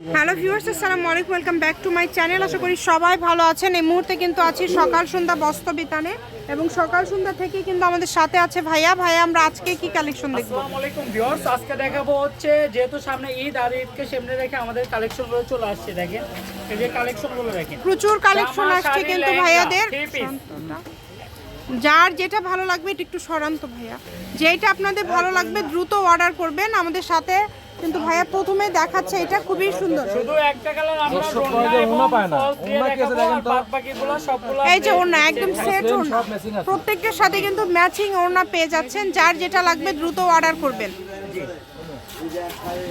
Hello viewers আসসালামু আলাইকুম welcome back to my channel আশা করি সবাই ভালো আছেন। এই মুহূর্তে কিন্তু আছি সকাল সন্ধ্যা বস্ত্র বিতানে এবং সকাল সন্ধ্যা থেকে কিন্তু আমাদের সাথে আছে ভাইয়া। ভাইয়া আমরা আজকে কি কালেকশন দেখব? আসসালামু আলাইকুম ভিউয়ার্স আজকে দেখাবো হচ্ছে যেহেতু সামনে ঈদ আর ঈদকে সামনে রেখে আমাদের কালেকশনগুলো চলে আসছে দেখেন। এই যে কালেকশনগুলো দেখেন। প্রচুর কালেকশন আসছে কিন্তু ভাইয়াদের। যার যেটা ভালো লাগবে এটা একটু সরান্ত ভাইয়া। যেটা আপনাদের ভালো লাগবে দ্রুত অর্ডার করবেন। আমাদের সাথে কিন্তু ভাইয়া প্রথমে দেখাচ্ছে এটা খুবই সুন্দর শুধু একটা কালার আমরা এবং পায় না। ওনা কেসে কি আছে দেখেন তো? বাদবাকিগুলো সবগুলো এই যে ওনা একদম সেট ওনা সব matching আছে। প্রত্যেকটার সাথে কিন্তু ম্যাচিং ওনা পেয়ে যাচ্ছেন যার যেটা লাগবে দ্রুত অর্ডার করবেন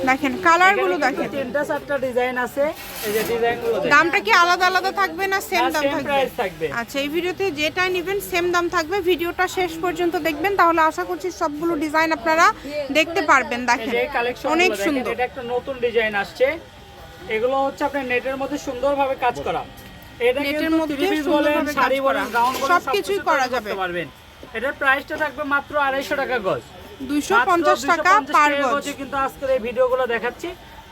দেখেন কালারগুলো এখানে কিন্তু দেখেন। তিনটা চারটা ডিজাইন আছে। এই যে ডিজাইনগুলো দেখেন। দামটা কি আলাদা আলাদা থাকবে না সেম দাম থাকবে? আচ্ছা এই ভিডিওতে যেটা নেবেন সেম দাম থাকবে। ভিডিওটা শেষ পর্যন্ত দেখবেন তাহলে আশা করছি সবগুলো ডিজাইন আপনারা দেখতে পারবেন। দেখেন অনেক সুন্দর। এটা একটা নতুন ডিজাইন আসছে। এগুলো হচ্ছে আপনার নেটের মধ্যে সুন্দরভাবে কাজ করা। এটা নেটের মধ্যে সুন্দরভাবে শাড়ি কাজ করা। সবকিছুই সবকিছু করা যাবে। পারবেন। এটার প্রাইসটা থাকবে মাত্র আড়াইশো টাকা গজ। দুইশো পঞ্চাশ টাকা 250 পার গজ। কিন্তু আজকের এই ভিডিওগুলো দেখাচ্ছি।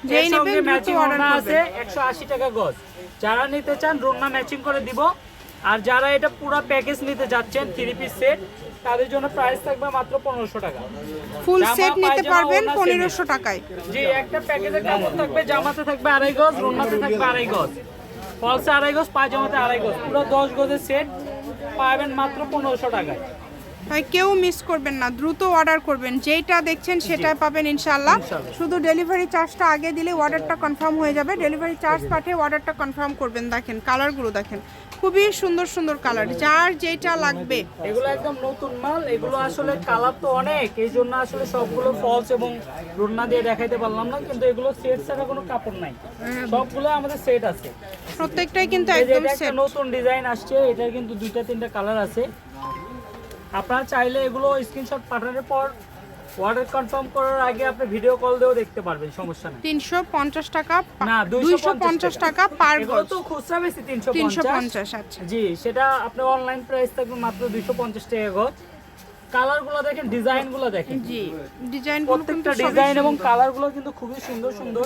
যেই নেবেন ম্যাচিং ওড়না। আছে 180 টাকা গজ। যারা নিতে চান রোনা ম্যাচিং করে দিব। আর যারা এটা পুরো প্যাকেজ নিতে যাচ্ছেন থ্রি পিস সেট তাদের জন্য প্রাইস থাকবে মাত্র পনেরোশো টাকা। ফুল সেট নিতে পারবেন ওড়না, পনেরোশো টাকায়। জি একটা প্যাকেজের কাপড় থাকবে জামাতে থাকবে আড়াই গজ রোনাতে থাকবে আড়াই গজ। ফলসে আড়াই গজ পায়জামাতে আড়াই গজ। পুরো দশ গজের সেট পাবেন মাত্র পনেরোশো টাকায়। তাই কেউ মিস করবেন না দ্রুত অর্ডার করবেন। যেইটা দেখছেন সেটাই পাবেন ইনশাল্লাহ ইনশাল্লাহ। শুধু ডেলিভারি চার্জটা আগে দিলে অর্ডারটা কনফার্ম হয়ে যাবে। ডেলিভারি চার্জ পাঠিয়ে অর্ডারটা কনফার্ম করবেন। দেখেন কালারগুলো দেখেন। খুবই সুন্দর সুন্দর কালার যার যেটা লাগবে। এগুলো একদম নতুন মাল। এগুলো আসলে কালার তো অনেক। এই জন্য আসলে সবগুলো ফলস এবং রুন্না দিয়ে দেখাইতে পারলাম না। কিন্তু এগুলো সেট ছাড়া কোনো কাপড় নাই। সবগুলো আমাদের সেট আছে। প্রত্যেকটাই কিন্তু একদম সেট নতুন ডিজাইন আসছে। এটার কিন্তু দুইটা তিনটা কালার আছে। আপনারা চাইলে এগুলো স্ক্রিনশট পাঠানোর পর অর্ডার কনফার্ম করার আগে আপনি ভিডিও কল দিয়েও দেখতে পারবেন সমস্যা নেই। তিনশো পঞ্চাশ টাকা না দুইশো পঞ্চাশ টাকা। পার গজ তো খুচরা বেশি তিনশো তিনশো পঞ্চাশ পঞ্চাশ আচ্ছা। জি সেটা আপনার অনলাইন প্রাইস থাকবে মাত্র দুইশো পঞ্চাশ টাকা গজ। কালারগুলো দেখেন ডিজাইনগুলো দেখেন। জি ডিজাইনগুলো প্রত্যেকটা ডিজাইন এবং কালারগুলো কিন্তু খুবই সুন্দর সুন্দর।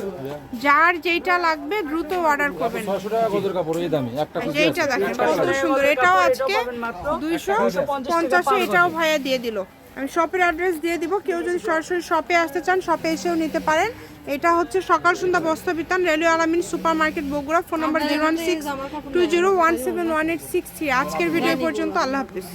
যার যেটা লাগবে দ্রুত অর্ডার করবেন ছশো টাকা গজের কাপড় এই দামি একটা খুশি যেইটা দেখেন কত সুন্দর। এটাও আজকে এটাও পাবেন মাত্র দুইশো 250 পঞ্চাশে এটাও ভাইয়া দিয়ে দিল। আমি শপের অ্যাড্রেস দিয়ে দিব কেউ যদি সরাসরি শপে আসতে চান শপে এসেও নিতে পারেন। এটা হচ্ছে সকাল সন্ধ্যা বস্ত্র বিতান railway Alamin super market Bogura. Phone number zero one six two zero one seven one eight six three আজকের ভিডিও পর্যন্ত আল্লাহ হাফিজ।